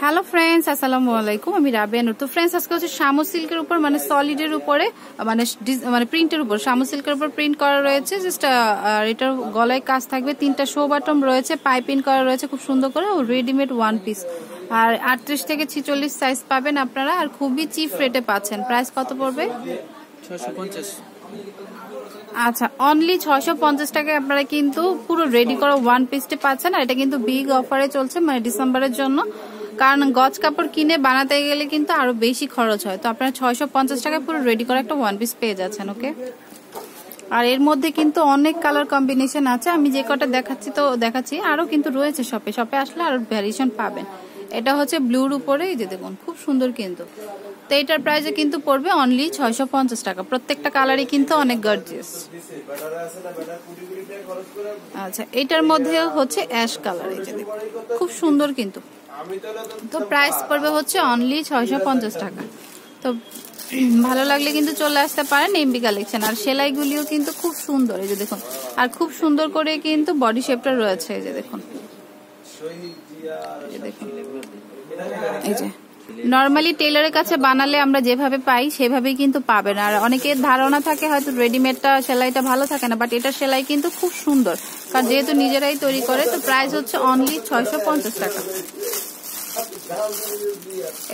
Hello friends আসসালামু আলাইকুম আমি রাবিয়া নুর। তো ফ্রেন্ডস আজকে হচ্ছে শামু সিল্কের উপর মানে সলিডের উপরে মানে মানে প্রিন্টের উপর শামু সিল্কের উপর প্রিন্ট করা রয়েছে। জাস্ট আর এটার গলায় কাজ থাকবে তিনটা শো বাটম রয়েছে পাইপিং করা রয়েছে খুব সুন্দর করে ও রেডিমেড ওয়ান পিস আর আটত্রিশ থেকে ছিচল্লিশ সাইজ পাবেন আপনারা আর খুবই চিপ রেটে পাচ্ছেন। প্রাইস কত পড়বে? আচ্ছা অনলি ছয়শো পঞ্চাশ টাকায় আপনারা কিন্তু পুরো রেডি করা ওয়ান পিসটি পাচ্ছেন আর এটা কিন্তু বিগ অফারে চলছে মানে ডিসেম্বরের জন্য। কারণ গজ কাপড় কিনে বানাতে গেলে কিন্তু আরও বেশি খরচ হয়। তো আপনারা ছয়শো পঞ্চাশ টাকায় পুরো রেডি করা একটা ওয়ান পিস পেয়ে যাচ্ছেন ওকে আর এর মধ্যে কিন্তু অনেক কালার কম্বিনেশন আছে। আমি যে কটা দেখাচ্ছি তো দেখাচ্ছি। আরও কিন্তু রয়েছে শপে শপে আসলে আরও ভ্যারিয়েশন পাবেন। এটা হচ্ছে ব্লুর উপরে, এই যে দেখুন, খুব সুন্দর কিন্তু। তো এটার প্রাইসে কিন্তু পড়বে অনলি ছয়শো পঞ্চাশ টাকা। প্রত্যেকটা কালারই কিন্তু অনেক গর্জিয়াস আচ্ছা এটার মধ্যে হচ্ছে অ্যাশ কালার এই যে খুব সুন্দর কিন্তু। তো প্রাইস পড়বে হচ্ছে অনলি ছয়শো পঞ্চাশ টাকা। তো ভালো লাগলে কিন্তু চলে আসতে পারেন এমবি কালেকশন আর সেলাইগুলিও কিন্তু খুব সুন্দর এই যে দেখুন। আর খুব সুন্দর করে কিন্তু বডি শেপটা রয়েছে এই যে দেখুন। এই যে নর্মালি টেলারের কাছে বানালে আমরা যেভাবে পাই সেভাবেই কিন্তু পাবেন। আর অনেকের ধারণা থাকে হয়তো রেডিমেডটা সেলাইটা ভালো থাকে না বাট এটা সেলাই কিন্তু খুব সুন্দর। কারণ যেহেতু নিজেরাই তৈরি করে তো প্রাইস হচ্ছে অনলি ছয়শো পঞ্চাশ টাকা।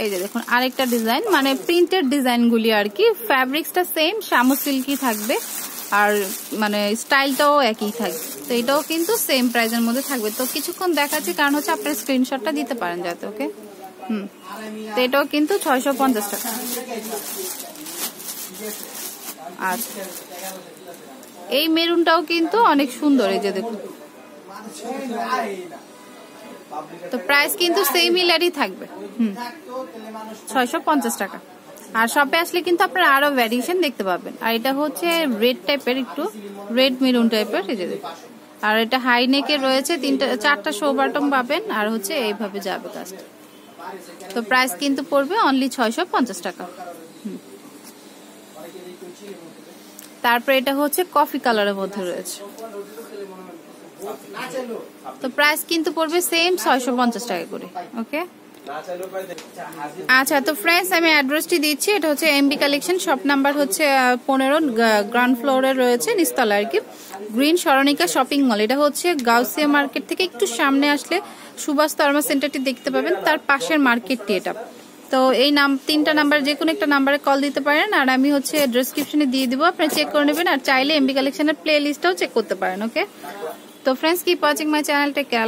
এই যে দেখুন, আরেকটা ডিজাইন মানে প্রিন্টেড ডিজাইনগুলি আর কি। ফ্যাব্রিক্সটা সেম শামু সিল্কি থাকবে, আর মানে স্টাইলটাও একই থাকবে। তো এটাও কিন্তু সেম প্রাইসের মধ্যে থাকবে। তো কিছুক্ষণ দেখাচ্ছি, কারণ হচ্ছে আপনার স্ক্রিনশটটা দিতে পারেন যাতে, ওকে? হুম। তো এটাও কিন্তু ছয়শো পঞ্চাশ টাকা। আচ্ছা এই মেরুনটাও কিন্তু অনেক সুন্দর, এই যে দেখুন। তো প্রাইস কিন্তু সেম ইলারই থাকবে। হুম। ছয়শো পঞ্চাশ টাকা। আর শপে আসলে কিন্তু আপনারা আরও ভ্যারিয়েশন দেখতে পাবেন। আর এটা হচ্ছে রেড টাইপের একটু রেড মেরুন টাইপের আর এটা হাই নেকে রয়েছে, তিনটা, চারটা শো বাটম পাবেন, আর হচ্ছে এইভাবে যাবে কাজটা তো প্রাইস কিন্তু পড়বে অনলি ছয়শো পঞ্চাশ টাকা। তারপরে এটা হচ্ছে কফি কালারের মধ্যে রয়েছে। তো প্রাইস কিন্তু পড়বে সেম ছয়শো পঞ্চাশ টাকা করে ওকে আচ্ছা তো ফ্রেন্ডস আমি অ্যাড্রেসটি দিচ্ছি, এটা হচ্ছে এমবি কালেকশন শপ নাম্বার হচ্ছে পনেরো গ্রাউন্ড ফ্লোরে রয়েছে, নিস্তলা আর কি। গ্রিন সরণিকা শপিং মল এটা হচ্ছে গাউসিয়া মার্কেট থেকে একটু সামনে আসলে সুভাষ তর্মা সেন্টারটি দেখতে পাবেন, তার পাশের মার্কেটটি এটা। তো এই নাম, তিনটা নাম্বার যে কোনো একটা নাম্বারে কল দিতে পারেন, আর আমি হচ্ছে ডেসক্রিপশনে দিয়ে দিব আপনি চেক করে নেবেন, আর চাইলে এমবি কালেকশনের প্লে লিস্টটাও চেক করতে পারেন ওকে तो फ्रेंड्स की पॉचिंग माई चैनल टेक केयर